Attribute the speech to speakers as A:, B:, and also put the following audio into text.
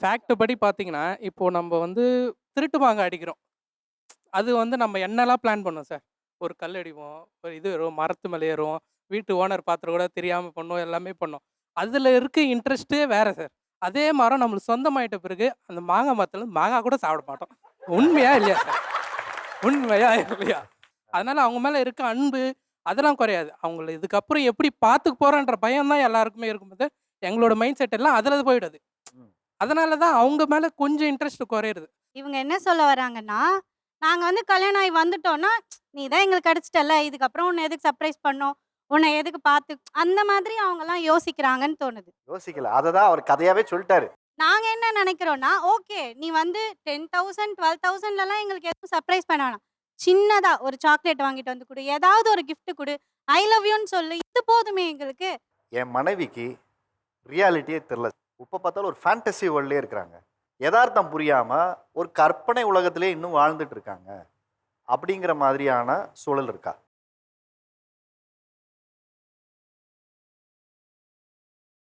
A: Fact படி பார்த்தீங்கன்னா, இப்போ நம்ம வந்து திருட்டு மாங்காய் அடிக்கிறோம். அது வந்து நம்ம என்னெல்லாம் பிளான் பண்ணோம் சார். ஒரு கல் அடிவோம் ஒரு இது வரும் மரத்து மேலே ஏறுவோம், வீட்டு ஓனர் பாத்திரம் கூட தெரியாமல் பண்ணோம், எல்லாமே பண்ணோம். அதில் இருக்க இன்ட்ரெஸ்ட்டே வேறு சார். அதே மரம் நம்மளுக்கு சொந்தமாயிட்ட பிறகு, அந்த மாங்காய் மரத்தில் மாங்காய் கூட சாப்பிட மாட்டோம். உண்மையா இல்லையா சார்? உண்மையா இல்லையா? அதனால் அவங்க மேலே இருக்க அன்பு, அதெல்லாம் குறையாது. அவங்கள இதுக்கப்புறம் எப்படி பார்த்துக்க போகிறோன்ற பயம் தான் எல்லாருக்குமே இருக்கும்போது, எங்களோட மைண்ட் செட் எல்லாம் அதில் போயிடுது. அதனால தான் அவங்க மேல கொஞ்சம் இன்ட்ரெஸ்ட் குறையுறது.
B: இவங்க என்ன சொல்ல வராங்கன்னா, நாங்க வந்து கல்யாணம் ஆகி வந்துட்டோம்னா, "நீ தான் எங்களுக்கு கிடைச்சிட்டல்ல, இதுக்கப்புறம் உன்ன எதுக்கு சர்ப்ரைஸ் பண்ணணும்? உன்ன எதுக்கு பார்த்து" அந்த மாதிரி அவங்கலாம் யோசிக்கிறாங்கன்னு தோணுது.
C: யோசிக்கல. அததான் அவர் கதையாவே சொல்லிட்டாரு.
B: நாங்க என்ன நினைக்கிறோம்னா, ஓகே நீ வந்து 10,000 12,000லலாம் எங்களுக்கு எதுவும் சர்ப்ரைஸ் பண்ண வேணாம். சின்னதா ஒரு சாக்லேட் வாங்கிட்டு வந்து குடு. ஏதாவது ஒரு கிஃப்ட் குடு. ஐ லவ் யூன்னு சொல்லு. இது போதுமே எங்களுக்கு.
C: என் மனைவிக்கு ரியாலிட்டியே தெரியல. இப்போ பார்த்தாலும் ஒரு ஃபேண்டசி வேர்ல்டே இருக்கிறாங்க. எதார்த்தம் புரியாமல் ஒரு கற்பனை உலகத்திலே இன்னும் வாழ்ந்துட்டு இருக்காங்க. அப்படிங்கிற மாதிரியான சூழல் இருக்கா?